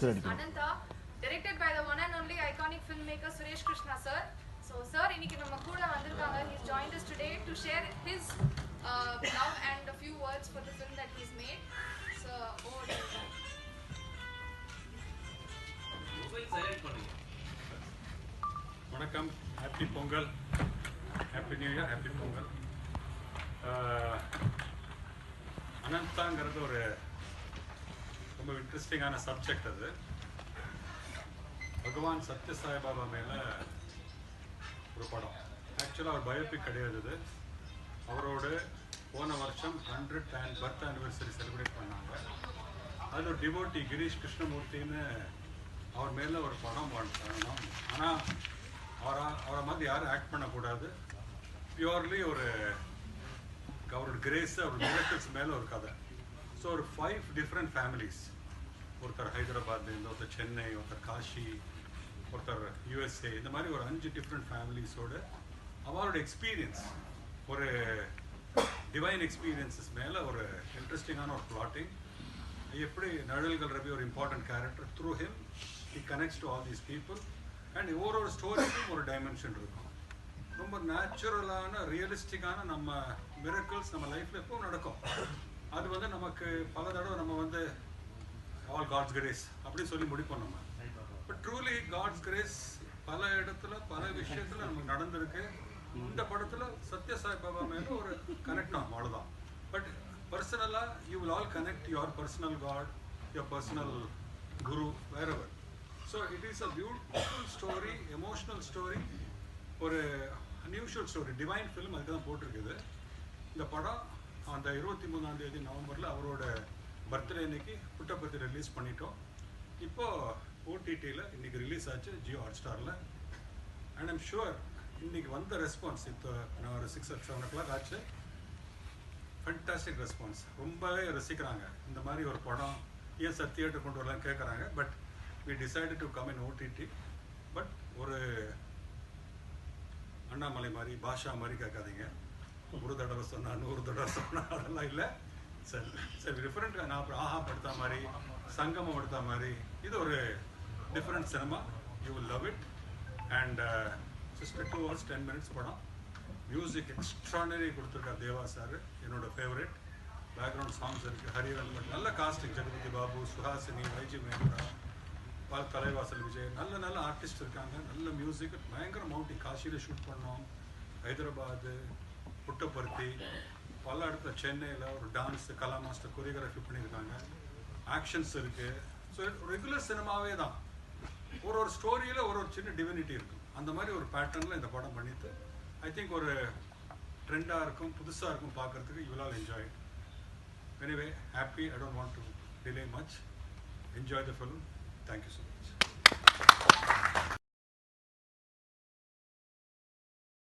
Picture அடிக்கணும். Ananta, directed by the one and only iconic filmmaker Suresh Krishna sir. So sir, இன்னைக்கு நம்ம கூட வந்திருக்காங்க. He's joined us today to share his uh, love and a few words for the film that he's made. So over to you. வணக்கம் happy Pongal happy new year happy Pongal அனந்தாங்கிறது ஒரு ரொம்ப இன்ட்ரெஸ்டிங்கான subject அது. பகவான் சத்ய சாய்பாபா மேலே ஒரு படம். ஆக்சுவலாக அவர் பயோபிக் கிடையாது இது அவரோட போன வருஷம் hundred and birth anniversary celebrate பண்ணாங்க. அதில் ஒரு டிவோட்டி கிரீஷ் கிருஷ்ணமூர்த்தின்னு அவர் மேலே ஒரு படம் பண்ணணும். ஆனால் அவரை அவரை மாதிரி யாரும் ஆக்ட் பண்ணக்கூடாது. பியூர்லி ஒரு அவரோட கிரேஸ் அவர் மிரக்கல்ஸ் மேலே ஒரு கதை. ஸோ ஒரு ஃபைவ் டிஃப்ரெண்ட் ஃபேமிலிஸ் ஒருத்தர் ஹைதராபாத்லேருந்து ஒருத்தர் சென்னை ஒருத்தர் காஷி ஒருத்தர் யூஎஸ்ஏ இந்த மாதிரி ஒரு அஞ்சு டிஃப்ரெண்ட் ஃபேமிலிஸோட அவரோட எக்ஸ்பீரியன்ஸ் ஒரு டிவைன் எக்ஸ்பீரியன்ஸஸ் மேலே ஒரு இன்ட்ரெஸ்டிங்கான ஒரு பிளாட்டிங் எப்படி நழல்கள் ரவி ஒரு important character through him he connects to all these people and ஒரு ஒரு ஸ்டோரிக்கும் ஒரு டைமென்ஷன் இருக்கும். ரொம்ப நேச்சுரலான ரியலிஸ்டிக்கான நம்ம மிரக்கல்ஸ் நம்ம லைஃப்ல எப்பவும் நடக்கும். அது வந்து நமக்கு பல தடவை நம்ம வந்து ஆல் காட்ஸ் கிரேஸ் அப்படின்னு சொல்லி முடிப்போம் நம்ம. பட் ட்ரூலி காட்ஸ் கிரேஸ் பல இடத்துல பல விஷயத்துல நமக்கு நடந்திருக்கு. இந்த படத்துல சத்ய சாய் பாபா மேல ஒரு கனெக்ட் ஆகும் அவ்வளோதான் பட் பர்சனலா you will all connect your personal god your personal guru wherever so it is a beautiful story emotional story ஒரு அன்யூஷுவல் ஸ்டோரி டிவைன் ஃபிலிம் அதுக்கு தான் போட்டிருக்குது. இந்த படம் அந்த இருபத்தி மூணாம் தேதி நவம்பரில் அவரோட பர்த்டே அன்னைக்கு புட்டபர்த்தி ரிலீஸ் பண்ணிட்டோம். இப்போ ஓடிடியில் இன்னைக்கு ரிலீஸ் ஆச்சு ஜியோ ஹாட் ஸ்டாரில் அண்ட் ஐம் ஷுவர் இன்னைக்கு வந்த ரெஸ்பான்ஸ் இப்போ நான் ஒரு சிக்ஸ் செவன் ஓ கிளாக் ஆச்சு. ஃபண்டாஸ்டிக் ரெஸ்பான்ஸ் ரொம்பவே ரசிக்கிறாங்க. இந்த மாதிரி ஒரு படம் ஏன் சார் தியேட்டர் கொண்டு வரலாம் கேட்குறாங்க but we decide to come in OTT but ஒரு அண்ணாமலை மாதிரி பாஷா மாதிரி கேட்காதீங்க. ஒரு தடவை சொன்னா நூறு தடவை சொன்னா அதெல்லாம் இல்லை. சரி சரி டிஃப்ரெண்ட் நான் அப்புறம் ஆஹா படுத்த மாதிரி சங்கமம் எடுத்த மாதிரி இது ஒரு different cinema you will love it and sister two hours ten minutes படம். மியூசிக் எக்ஸ்ட்ரானரி கொடுத்துருக்கார் தேவா சார் என்னோட ஃபேவரட் பேக்ரவுண்ட் சாங்ஸ் இருக்குது ஹரிவன் நல்ல காஸ்டிங் ஜெகபதி பாபு சுஹாசினி வைஜி மேந்திரா பால் தலைவாசல் விஜய். நல்ல நல்ல ஆர்டிஸ்ட் இருக்காங்க. நல்ல மியூசிக் பயங்கர மவுண்டி காசியில் ஷூட் பண்ணோம். ஹைதராபாத் புட்டபர்த்தி பல இடத்துல சென்னையில் ஒரு டான்ஸ் கலா மாஸ்டர் கொரியோகிராஃபி பண்ணியிருக்காங்க. ஆக்ஷன்ஸ் இருக்குது ஸோ ரெகுலர் சினிமாவே தான். ஒரு ஒரு ஸ்டோரியில் ஒரு ஒரு சின்ன டிவினிட்டி இருக்கும் அந்த மாதிரி ஒரு பேட்டர்னில் இந்த படம் பண்ணிட்டு ஐ திங்க் ஒரு ட்ரெண்டாக இருக்கும் புதுசாக இருக்கும் பார்க்கறதுக்கு you all enjoy anyway happy I don't want to delay much enjoy the film thank you so much